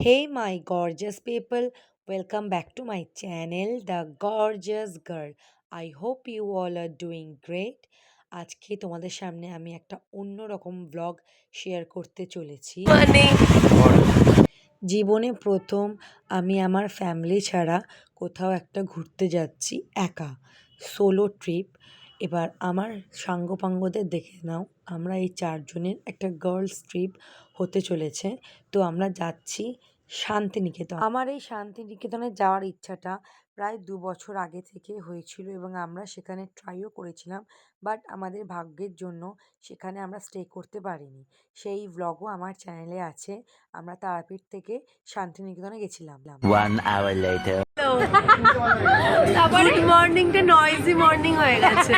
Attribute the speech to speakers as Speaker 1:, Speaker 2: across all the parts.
Speaker 1: Hey, my gorgeous people, welcome back to my channel, The Gorgeous Girl. I hope you all are doing great. আজকে তোমাদের সামনে আমি একটা অন্য রকম ব্লগ শেয়ার করতে চলেছি। জীবনে প্রথম আমি আমার ফ্যামিলি ছাড়া কোথাও একটা ঘুরতে যাচ্ছি একা। সোলো ট্রিপ এবার আমার সাঙ্গপাঙ্গদের দেখে নাও আমরা এই চারজনের একটা গার্লস ট্রিপ হতে চলেছে। তো আমরা যাচ্ছি শান্তিনিকেতন। আমার এই শান্তিনিকেতনে যাওয়ার ইচ্ছাটা প্রায় দু বছর আগে থেকে হয়েছিল এবং আমরা সেখানে ট্রাইও করেছিলাম বাট আমাদের ভাগ্যের জন্য সেখানে আমরা স্টে করতে পারিনি। সেই ভ্লগও আমার চ্যানেলে আছে আমরা তারাপীঠ থেকে শান্তিনিকেতনে গেছিলাম।
Speaker 2: তারপরে মর্নিংটা নয়েজি মর্নিং হয়ে গেছে।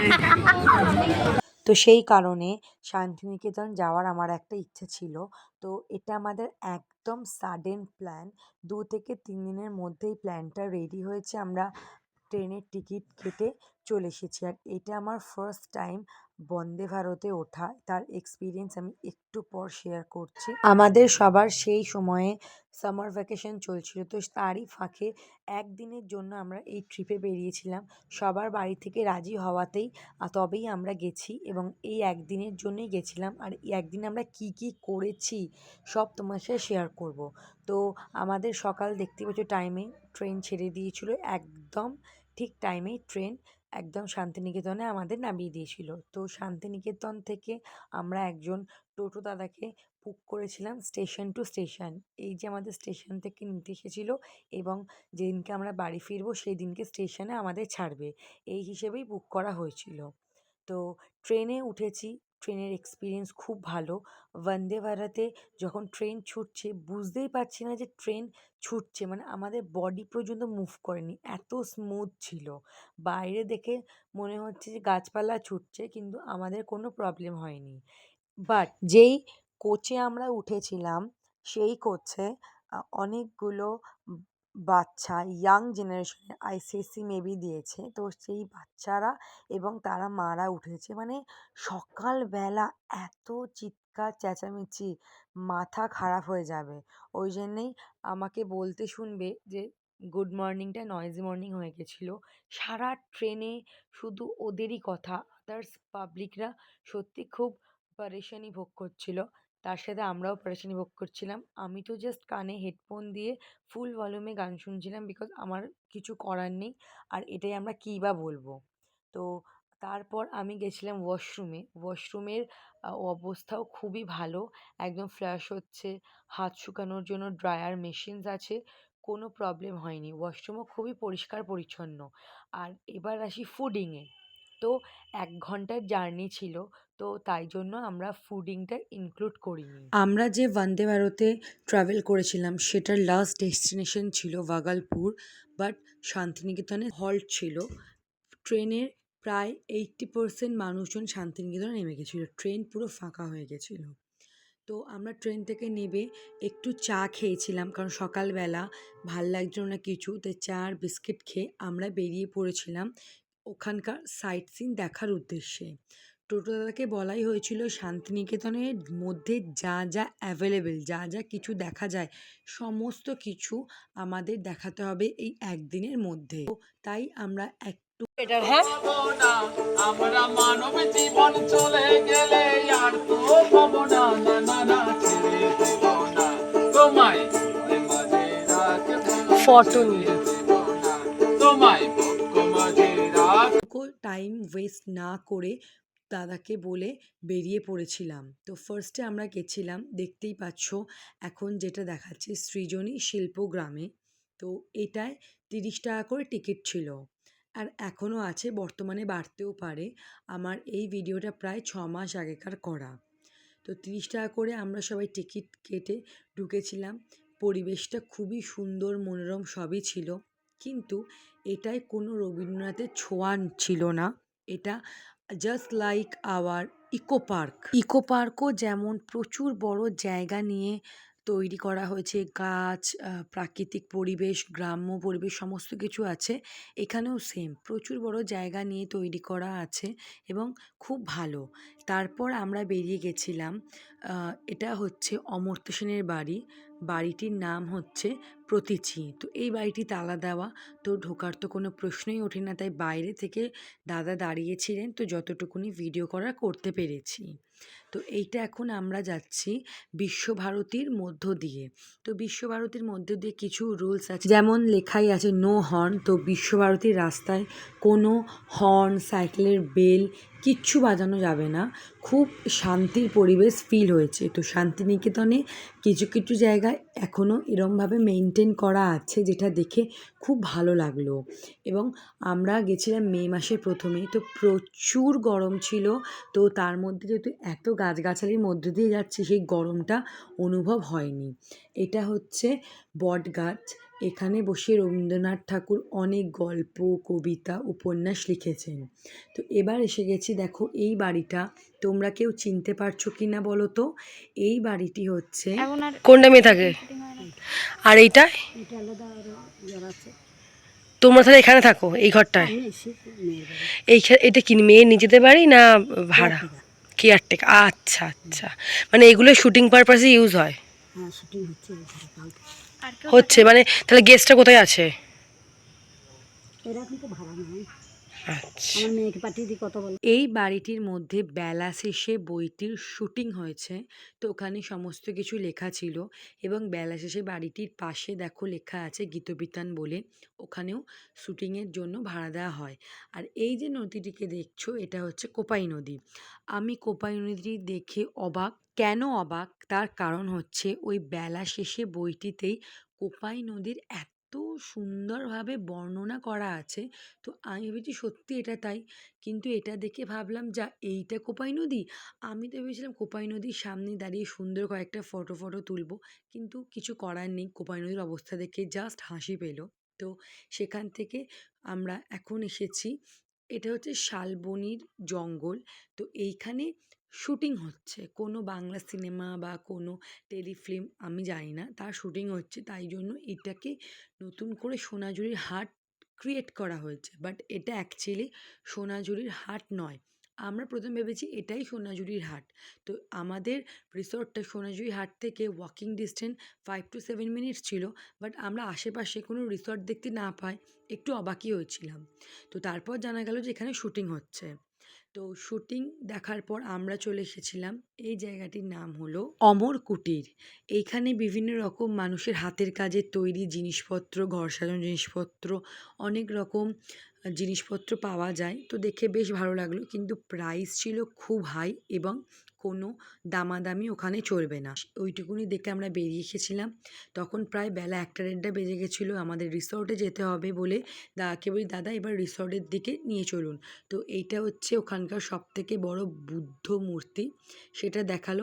Speaker 1: তো সেই কারণে শান্তিনিকেতন যাওয়ার আমার একটা ইচ্ছে ছিল। তো এটা আমাদের একদম সাডেন প্ল্যান দু থেকে তিন দিনের মধ্যেই প্ল্যানটা রেডি হয়েছে। আমরা ট্রেনের টিকিট কেটে চলে এসেছি। আর এটা আমার ফার্স্ট টাইম বন্দে ভারতে ওঠা। তার এক্সপিরিয়েন্স আমি একটু পর শেয়ার করছি। আমাদের সবার সেই সময়ে সামার ভ্যাকেশন চলছিল। তো তারই ফাঁকে একদিনের জন্য আমরা এই ট্রিপে বেরিয়েছিলাম। সবার বাড়ি থেকে রাজি হওয়াতেই তবেই আমরা গেছি এবং এই একদিনের জন্যই গেছিলাম। আর এই একদিনে আমরা কি কি করেছি সব তোমার সাথে শেয়ার করব। তো আমাদের সকাল দেখতে পাচ্ছ টাইমে ট্রেন ছেড়ে দিয়েছিল। একদম ঠিক টাইমেই ট্রেন একদম শান্তিনিকেতনে আমাদের নামিয়ে দিয়েছিল। তো শান্তিনিকেতন থেকে আমরা একজন টোটো দাদাকে বুক করেছিলাম স্টেশন টু স্টেশন এই যে আমাদের স্টেশন থেকে নিতে এসেছিল এবং যেদিনকে আমরা বাড়ি ফিরবো সেই দিনকে স্টেশনে আমাদের ছাড়বে। এই হিসেবেই বুক করা হয়েছিল। তো ট্রেনে উঠেছি। ট্রেনের এক্সপিরিয়েন্স খুব ভালো। বন্দে ভারতে যখন ট্রেন ছুটছে, বুঝতেই পারছি না যে ট্রেন ছুটছে। মানে আমাদের বডি পর্যন্ত মুভ করেনি। এত স্মুথ ছিল। বাইরে দেখে মনে হচ্ছে যে গাছপালা ছুটছে, কিন্তু আমাদের কোনো প্রবলেম হয়নি। বাট যেই কোচে আমরা উঠেছিলাম, সেই কোচে অনেকগুলো বাচ্চা ইয়াং জেনারেশনের আইসিএসসি মেবি দিয়েছে। তো সেই বাচ্চারা এবং তারা মারা উঠেছে। মানে সকালবেলা এত চিৎকার, চেঁচামেচি, মাথা খারাপ হয়ে যাবে। ওই জন্যেই আমাকে বলতে শুনবে যে গুড মর্নিংটা নয়েজি মর্নিং হয়ে গেছিল। সারা ট্রেনে শুধু ওদেরই কথা। আদার্স পাবলিকরা সত্যি খুব পারেশানি ভোগ করছিল। তার সাথে আমরাও পারেশানি ভোগ করছিলাম। আমি তো জাস্ট কানে হেডফোন দিয়ে ফুল ভলিউমে গান শুনছিলাম বিকজ আমার কিছু করার নেই। আর এটাই আমরা কী বা বলব? তো তারপর আমি গেছিলাম ওয়াশরুমে ওয়াশরুমের অবস্থাও খুবই ভালো। একদম ফ্ল্যাশ হচ্ছে। হাত শুকানোর জন্য ড্রায়ার মেশিনস আছে। কোনো প্রবলেম হয়নি। ওয়াশরুমও খুবই পরিষ্কার পরিচ্ছন্ন। আর এবার আসি ফুডিংয়ে তো এক ঘণ্টার জার্নি ছিল। তো তাই জন্য আমরা ফুডিংটা ইনক্লুড করিনি। আমরা যে বন্দে ভারতে ট্রাভেল করেছিলাম, সেটার লাস্ট ডেস্টিনেশন ছিল ভাগলপুর বাট শান্তিনিকেতনে হল্ট ছিল। ট্রেনের প্রায় এইট্টি পার্সেন্ট মানুষজন শান্তিনিকেতনে নেমে গেছিল। ট্রেন পুরো ফাঁকা হয়ে গেছিল। তো আমরা ট্রেন থেকে নেমে একটু চা খেয়েছিলাম, কারণ সকালবেলা ভালো লাগছিল না কিছু, তাই চা আর বিস্কিট খেয়ে আমরা বেরিয়ে পড়েছিলাম ওখানকার সাইট সিন দেখার উদ্দেশ্যে। টোটো দাদাকে বলাই হয়েছিল শান্তিনিকেতনের মধ্যে যা যা অ্যাভেলেবেল যা যা কিছু দেখা যায় সমস্ত কিছু আমাদের দেখাতে হবে এই একদিনের মধ্যে। তাই আমরা একটু
Speaker 2: এটার হ্যাঁ?
Speaker 3: আমরা মানব জীবন চলে গেলে আর তো পাবো না না না না ছেড়ে দেব না। তোমায়
Speaker 2: ফটো নিয়ে।
Speaker 3: তোমায় পক্ষ মাঝে রাখ
Speaker 1: টাইম ওয়েস্ট না করে দাদাকে বলে বেরিয়ে পড়েছিলাম। তো ফার্স্টে আমরা গেছিলাম, দেখতেই পাচ্ছ এখন যেটা দেখাচ্ছে সৃজনী শিল্পগ্রামে তো এটায় তিরিশ টাকা করে টিকিট ছিল। আর এখনও আছে, বর্তমানে বাড়তেও পারে। আমার এই ভিডিওটা প্রায় ছ মাস আগেকার করা। তো তিরিশ টাকা করে আমরা সবাই টিকিট কেটে ঢুকেছিলাম। পরিবেশটা খুবই সুন্দর, মনোরম সবই ছিল। কিন্তু এটায় কোনো রবীন্দ্রনাথের ছোঁয়া ছিল না। এটা just like our eco park eco পার্কও যেমন প্রচুর বড় জায়গা নিয়ে তৈরি করা হয়েছে, গাছ প্রাকৃতিক পরিবেশ, গ্রাম্য পরিবেশ সমস্ত কিছু আছে, এখানেও সেম প্রচুর বড় জায়গা নিয়ে তৈরি করা আছে এবং খুব ভালো। তারপর আমরা বেরিয়ে গেছিলাম এটা হচ্ছে অমর্ত্য সেনের বাড়ি। বাড়িটির নাম হচ্ছে প্রতীচি তো এই বাড়িটি তালা দেওয়া, তো ঢোকার তো কোনো প্রশ্নই ওঠে না, তাই বাইরে থেকে দাদা দাঁড়িয়েছিলেন, তো যতটুকুনি ভিডিও করা করতে পেরেছি। তো এইটা এখন আমরা যাচ্ছি বিশ্বভারতীর মধ্য দিয়ে। তো বিশ্বভারতীর মধ্য দিয়ে কিছু রুলস আছে, যেমন লেখাই আছে নো হর্ন তো বিশ্বভারতীর রাস্তায় কোনো হর্ন সাইকেলের বেল কিচ্ছু বাজানো যাবে না। খুব শান্তির পরিবেশ ফিল হয়েছে। তো শান্তিনিকেতনে কিছু কিছু জায়গায় এখনও এরমভাবে মেনটেন করা আছে, যেটা দেখে খুব ভালো লাগল। এবং আমরা গেছিলাম মে মাসের প্রথমে। তো প্রচুর গরম ছিল। তো তার মধ্যে যেহেতু এত গাছগাছালির মধ্যে দিয়ে যাচ্ছি, সেই গরমটা অনুভব হয়নি। এটা হচ্ছে বট গাছ এখানে বসে রবীন্দ্রনাথ ঠাকুর অনেক গল্প কবিতা উপন্যাস লিখেছেন। তো এবার এসে গেছি দেখো এই বাড়িটা তোমরা কেউ চিনতে পারছ কি না বলো তো? এই বাড়িটি হচ্ছে
Speaker 2: কোনটা মেয়ে থাকে? আর এইটা? তোমরা তাহলে এখানে থাকো এই ঘরটায়? এই এটা কি মেয়ের নিজেদের বাড়ি না ভাড়া? কেয়ারটেক আচ্ছা আচ্ছা। মানে এগুলো শুটিং পারপাসে ইউজ হয়? হ্যাঁ শুটিং হচ্ছে মানে তাহলে গেস্টটা কোথায় আছে?
Speaker 4: এরা কিন্তু ভাড়া
Speaker 1: এই বাড়িটির মধ্যে বেলা শেষে বইটির শুটিং হয়েছে তো ওখানে সমস্ত কিছু লেখা ছিল এবং বেলা শেষে বাড়িটির পাশে দেখো লেখা আছে গীতবিতান বলে ওখানেও শুটিংয়ের জন্য ভাড়া দেওয়া হয়। আর এই যে নদীটিকে দেখছ এটা হচ্ছে কোপাই নদী। আমি কোপাই নদীটি দেখে অবাক। কেন অবাক? তার কারণ হচ্ছে ওই বেলা শেষে বইটিতেই কোপাই নদীর এত সুন্দরভাবে বর্ণনা করা আছে। তো আমি ভেবেছি সত্যি এটা তাই। কিন্তু এটা দেখে ভাবলাম, যা, এইটা কোপাই নদী? আমি তো ভেবেছিলাম কোপাই নদীর সামনে দাঁড়িয়ে সুন্দর কয়েকটা ফটো ফটো তুলবো। কিন্তু কিছু করার নেই। কোপাই নদীর অবস্থা দেখে জাস্ট হাসি পেল। তো সেখান থেকে আমরা এখন এসেছি। এটা হচ্ছে শালবনির জঙ্গল। তো এইখানে শুটিং হচ্ছে। কোনো বাংলা সিনেমা বা কোনো টেলিফিল্ম আমি জানি না, তার শুটিং হচ্ছে। তাই জন্য এটাকে নতুন করে সোনাঝুরির হাট ক্রিয়েট করা হয়েছে। বাট এটা অ্যাকচুয়ালি সোনাঝুরির হাট নয়। আমরা প্রথম ভেবেছি এটাই সোনাঝুরির হাট। তো আমাদের রিসর্টটা সোনাঝুরি হাট থেকে walking distance five to seven minutes ছিল। বাট আমরা আশেপাশে কোনো রিসর্ট দেখতে না পাই একটু অবাকই হয়েছিলাম। তো তারপর জানা গেল যে এখানে শুটিং হচ্ছে। তো শুটিং দেখার পর আমরা চলে এসেছিলাম। এই জায়গাটির নাম হলো অমর কুটির। এইখানে বিভিন্ন রকম মানুষের হাতের কাজের তৈরি জিনিসপত্র ঘর সাজানো জিনিসপত্র, অনেক রকম জিনিসপত্র পাওয়া যায়। তো দেখে বেশ ভালো লাগল। কিন্তু প্রাইস ছিল খুব হাই এবং কোনো দামাদামি ওখানে চলবে না। ওইটুকুনি দেখে আমরা বেরিয়ে এসেছিলাম তখন প্রায় বেলা একটা দেড়টা বেজে গেছিল। আমাদের রিসর্টে যেতে হবে বলে দাদাকে বলি, দাদা, এবার রিসর্টের দিকে নিয়ে চলুন। তো এইটা হচ্ছে ওখানকার সব থেকে বড় বুদ্ধ মূর্তি। সেটা দেখাল।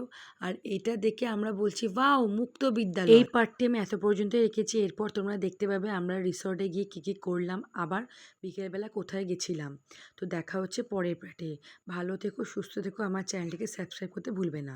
Speaker 1: আর এটা দেখে আমরা বলছি, ওয়াও, মুক্ত বিদ্যালয়! এই পার্টটি আমি এত পর্যন্ত রেখেছি। এরপর তোমরা দেখতে পাবে আমরা রিসর্টে গিয়ে কী কী করলাম। আবার বিকেলবেলা কোথায় গেছিলাম। তো দেখা হচ্ছে পরের পার্টে। ভালো থেকো, সুস্থ থেকো। আমার চ্যানেলটিকে করতে ভুলবে না।